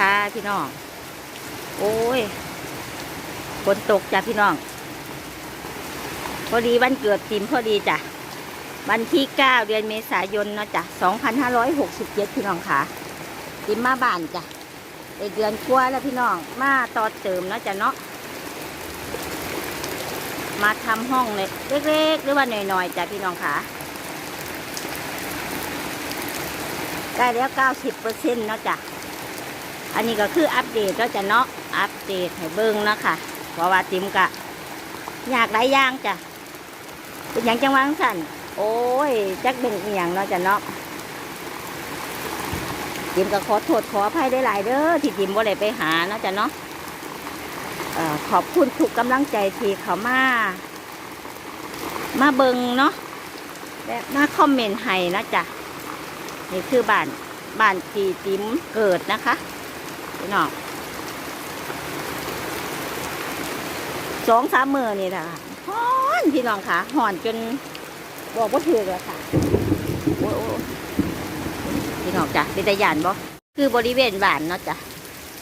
ค่ะพี่น้อง โอ้ยฝนตกจ้ะพี่น้อง พอดีวันเกิดติมพอดีจ้ะ วันที่9เดือนเมษายนเนาะจ้ะ2567พี่น้องค่ะ ติมมาบ้านจ้ะได้เดือนกว่าแล้วพี่น้อง มาต่อเติมเนาะจ้ะเนาะ มาทำห้องเลยเล็กๆ หรือว่าหน่อยๆจ้ะพี่น้องค่ะได้แล้ว90เปอร์เซ็นต์เนาะจ้ะ อันนี้ก็คืออัปเดตแล้วจ้ะเนาะอัปเดตให้เบิ่งเนาะค่ะเพราะว่าติมกะอยากหลายอย่างจ้ะเป็นอย่างจังหวังสั่นโอ้ยจักเป็นอย่างเนาะจ้ะเนาะติมก็ขอโทษขออภัยได้หลายเด้อที่ติมบ่ได้ไปหาเนาะจ้ะเนาะออขอบคุณทุกกำลังใจที่เขามา มาเบิงเนาะและมาคอมเมนต์ให้นะจ๊ะนี่คือบ้านบ้านตีติมเกิดนะคะ พี่น้องสองสามมือนี่แหละค่ะฮอนพี่น้องค่ะห่อนจนบอกว่าถือเลยค่ะโอ้พี่น้องจ้ะเป็นตาหยานบ่คือบริเวณบ้านเนาะจ้ะ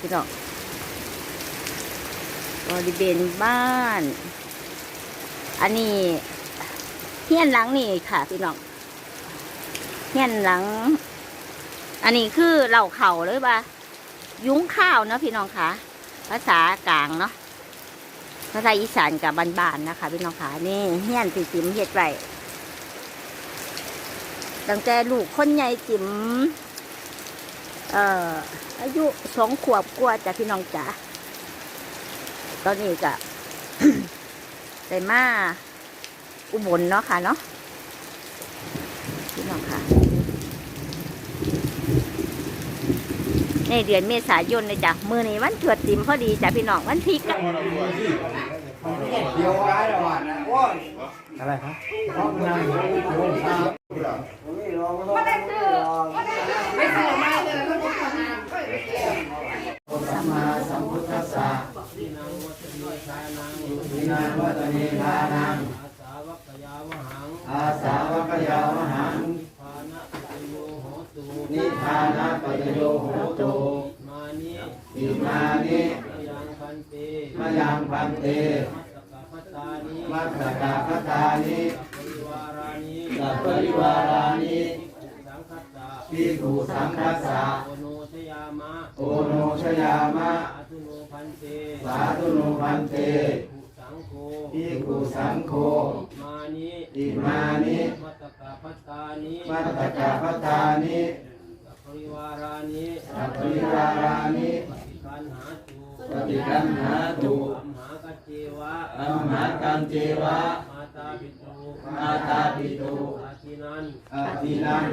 พี่น้องบริเวณบ้าน อันนี้เฮียนหลังนี่ค่ะ พี่น้องเฮียนหลัง อันนี้คือเหล่าเข่าเลยปะ ยุ้งข้าวเนาะพี่น้องคะภาษากลางเนาะภาษาอีสานกับบ้านๆนะคะ พี่น้องคะนี่เฮียนสีจิ๋มเฮ็ดไว้ตั้งแต่ลูกคนใหญ่จิ๋มเอ่ออายุสองขวบกว่าจ้ะพี่น้องจ๋าตอนนี้ก็ได้มาอุบลเนาะค่ะเนาะพี่น้องค่ะ ในเดือนเมษายนเลยจ้ะมือนี้วันเกิดติมพอดีจ้ะพี่น้องวันที่เก้าเดี๋ยวร้ายแล้วอะโอ้ยอะไรครับห้องน้ำโยนตาไม่รอไม่ได้ซื้อไม่ซื้อมาเลยสัมมาสัมพุทธัสสะทีนังวัตเนทานังอาสาวกยาวหัง นิทานะปัจโยโหตุมานิอิมานิยังพันเตมยังพันเตมัตตะพัตตานิมัสสกาคตานิปริวารานิสัพปริวารานิสังคัตตาภิกขุสังคัสสะโอโนชยามะโอโนชยามะอาตุโนพันเตสาธุโนพันเตภูสังโฆภิกขุสังโฆมานิอิมานิมัตตะพัตตานิมัตตกาพตานิสัพป ริวารานิสัพพิวารานิปฏิคันหาตุปฏิกัมหาตุอัมหากัจเจวะอัมหากังเจวะ มาตาปิตุมาตาปิตุอาทินันอาทินัง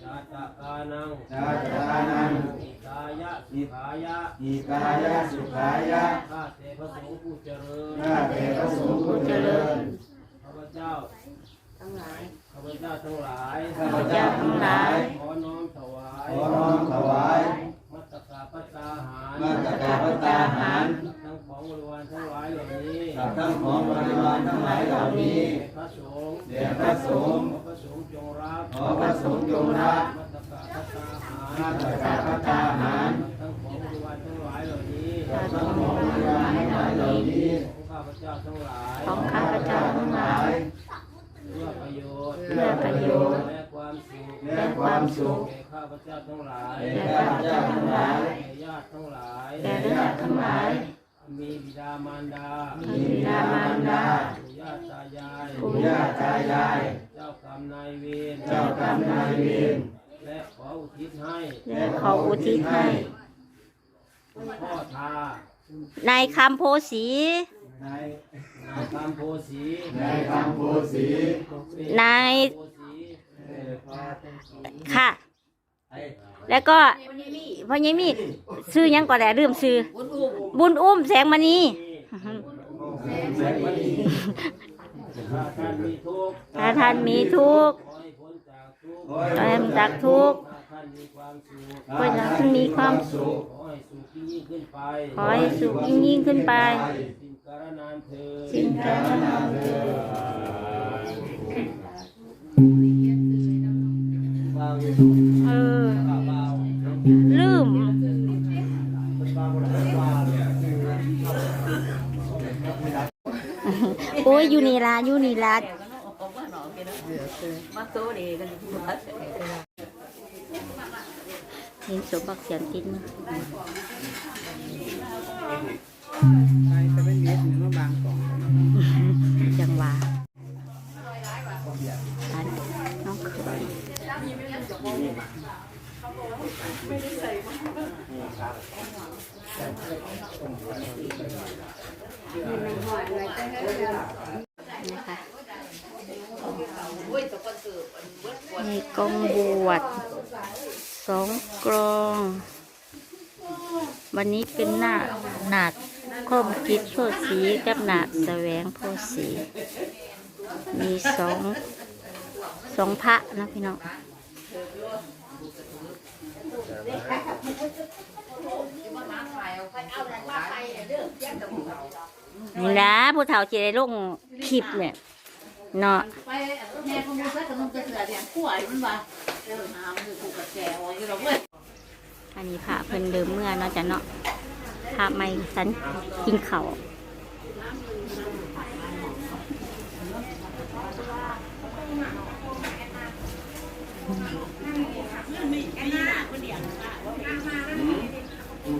ชาตะกานังชาตานังกายะสิขายะอิกายะสุขายะข้าแต่พระสงฆ์ผู้เจริญข้าแต่พระสงฆ์ผู้เจริญข้าพเจ้าทั้งหลายข้าพเจ้าทั้งหลายข้าพเจ้าทั้งหลายข อน้อมถวายขอน้อมถวายมัตตกาปตาหารมัตตกาพตาหารทั้งของบริวารทั้งหลายเหล่านี้กับทั้งของบริวารทั้งหลายเหล่านี้แด่พระสงฆ์แด่พระสงฆ์ขอพระสงฆ์จงรับขอพระสงฆ์จงรับมัตตกาปตาหารมาตรการพัฒนาหารทั้งของบริวารทั้งหลายเหล่านี้ทั้งของบริวารทั้งหลายเหล่านี้ของข้าพเจ้าทั้งหลายของข้าพเจ้าทั้งหลาย ความสุขแก่ข้าพเจ้าทั้งหลายแก่ข้าพเจ้าทั้งหลายแก่ญาติทั้งหลายแก่ญาติทั้งหลาย มีบิดามารดา มีบิดามารดาปู่ย่าตายายปู่ย่าตายาย เจ้ากรรมนายเวร เจ้ากรรมนายเวร และขออุทิศให้ และขออุทิศให้คุณพ่อทานายคำโพสีนายนายคำโพสีนายคำโพสีนายโพสี ค่ะ แล้วก็พ่อยี่มีซื้อหยังก็ได้ลืมซื้อ บุญอุ้มแสงมณีถ้าท่านมีทุกข์ถ้าท่มีทุกข์ขอให้พ้นจากทุกข์ขอให้จากทุกข์ถ้าท่านมีความสุขขอให้ท่านมีความสุขขอให้สุขยิ่งขึ้นไปขอให้สุขยิ่งยิ่งขึ้นไป สิ่งการนานเธอ ยอยู่นี่ละอยู่นี่ละมาเห็นสมบักเสียงติดมั้ยไปเป็นเม็ดหนึ่งมาบางกล่องจังหวะอันน้องเคย นะคะนี่กองบวชสองกรอง วันนี้เป็นหน้าหนาดคมกิจโพสีกับหนาดแสวงโพสี มีสองสองพระนะพี่น้อง นี่นะผู้เฒ่าจะได้ลงคลิปเนี่ยเนาะไปแม่ของมึงใส่ขนมกระเสือเนี่ยขั้วมันว่าเออหามือผูกกระแจไว้อยู่เราเว้ยอันนี้พระเพิ่นเดิมเมื่อเนาะจ้ะเนาะพระไม่สันกินเขา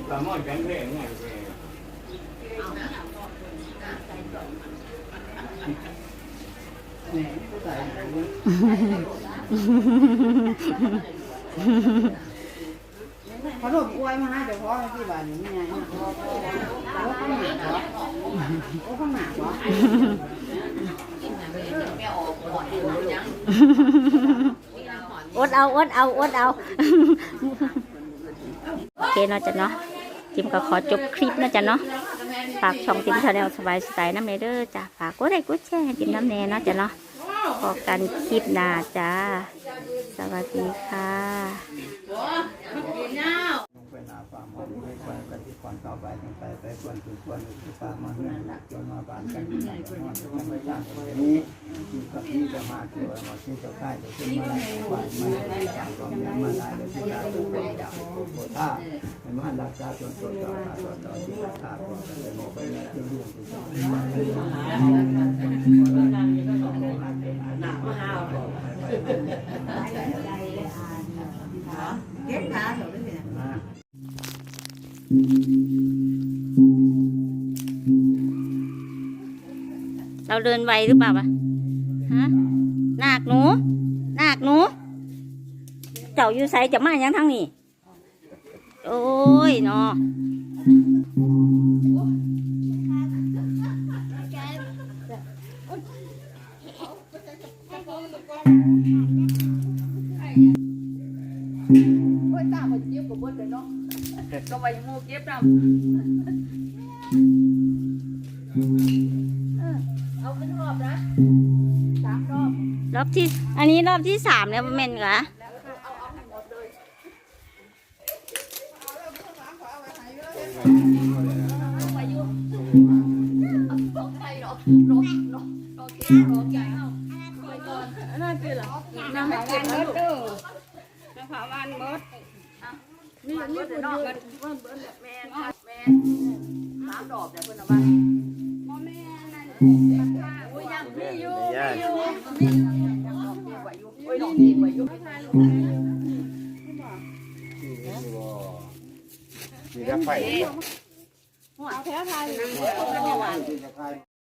ตามอนกันแรงไง ขนมกล้วยมาให้เดี๋ยวพ่อให้พี่บ้านนี่ไงโอ้ข้างหน้าเหรอโอ้ข้างหน้าเหรออดเอาอดเอาอดเอาโอเคเนาะจ้ะเนาะจิมก็ขอจบคลิปนะจ้ะเนาะ ฝากช่องจิมชาแนลสบายสไตล์น้ำเนเด้อจ้ะฝากกดไลค์กดแชร์ให้จิมน้ำเนเนาะจ้ะเนาะพอกันคลิปหน้าจ้า สวัสดีค่ะลงไปหนาฟ้ามาดูไปควันกันที่ควันต่อไปกันไปไปควันคือควันคือฟ้ามาเฮือนจนมาบานกันที่ไหนก็นอนกันไม่จ้างกันนี้ที่กับที่จะมาเกี่ยวมาที่จะใกล้จะขึ้นมาได้ควันมาได้จากความยังมาได้เลย ที่ได้ทุกคนจากโคต้าในมารักษาจนตัวต่อต่อต่อที่ราคาก็เลยมองไปแล้วที่ร่วงที่สองมาเลยหนักมากเก็บขาเถอะไม่เป็นเราเดินไวหรือเปล่าวะฮะาอยู่ไสจะมาอย่างทางนี้ โอ้ยเนาะโอ้ยตามันเจ็บกับเบิดเลยเนาะก็ไปมูเก็บดำเอาขึ้นรอบนะสามรอบ รอบที่ อันนี้รอบที่สามแล้วเมนเหรอ นั่นคือเหรอน้ำไม่เก็บเบิดเด้อน้ำผาวันเบิดนี่นี่คือดอกเบิดเบิดเบิดแม่แม่สามดอกแต่เพิ่นเอามาบ่แม่นั่นโอ้ยยังมีอยู่มีอยู่มียังดอกเก็บไว้อยู่โอ้ยดอกเก็บไว้อยู่มีแต่ไฟเอาแถวไทย